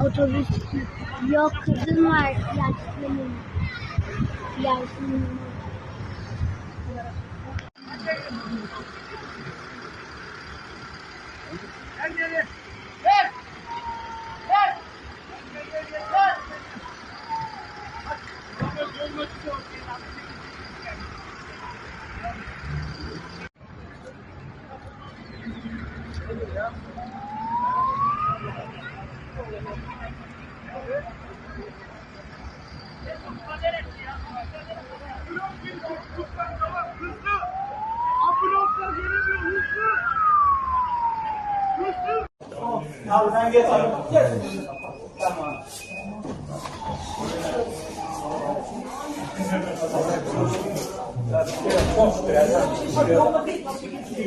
Otobüs yok kızım var Yasemin. Yasemin. Abi sen geç abi. Geç. Tamam.